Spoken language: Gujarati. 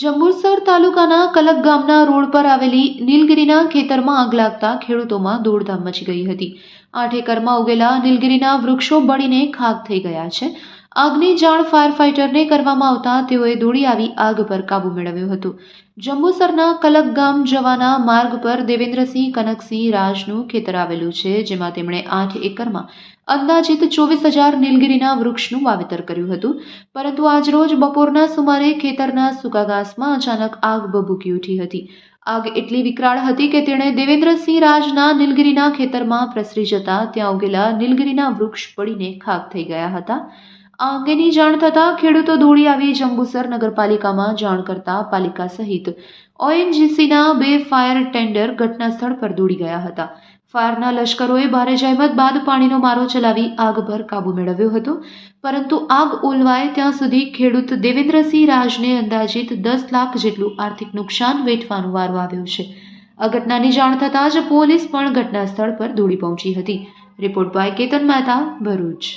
જંબુસર તાલુકાના કલક ગામના રોડ પર આવેલી નીલગિરીના ખેતરમાં આગ લાગતા ખેડૂતોમાં દોડધામ મચી ગઈ હતી. આઠ એકરમાં ઉગેલા નીલગીરીના વૃક્ષો બળીને ખાક થઈ ગયા છે. આગની જાણ ફાયર ફાઇટરને કરવામાં આવતા તેઓએ દોડી આવી આગ પર કાબૂ મેળવ્યો હતો. જંબુસરના કલક ગામ જવાના માર્ગ પર દેવેન્દ્રસિંહ કનકસિંહ રાજનું ખેતર આવેલું છે, જેમાં તેમણે આઠ એકરમાં અંદાજિત ચોવીસ હજાર નીલગિરીના વૃક્ષનું વાવેતર કર્યું હતું. પરંતુ આજરોજ બપોરના સુમારે ખેતરના સૂકા ઘાસમાં અચાનક આગ ભભૂકી ઉઠી હતી. આગ એટલી વિકરાળ હતી કે તેણે દેવેન્દ્રસિંહ રાજના નીલગિરીના ખેતરમાં પ્રસરી જતા ત્યાં ઉગેલા નીલગીરીના વૃક્ષ પડીને ખાક થઈ ગયા હતા. આ અંગેની જાણ થતાં ખેડૂતો દોડી આવી જંબુસર નગરપાલિકામાં જાણ કરતા પાલિકા સહિત ઓએનજીસીના બે ફાયર ટેન્ડર ઘટના સ્થળ પર દોડી ગયા હતા. ફાયરના લશ્કરોએ ભારે જહેમત બાદ પાણીનો મારો ચલાવી આગ પર કાબુ મેળવ્યો હતો. પરંતુ આગ ઓલવાય ત્યાં સુધી ખેડૂત દેવેન્દ્રસિંહ રાજને અંદાજિત દસ લાખ જેટલું આર્થિક નુકસાન વેઠવાનો વારો આવ્યો છે. આ ઘટનાની જાણ થતાં જ પોલીસ પણ ઘટના સ્થળ પર દોડી પહોંચી હતી. Report by Ketan Mehta Bharuch.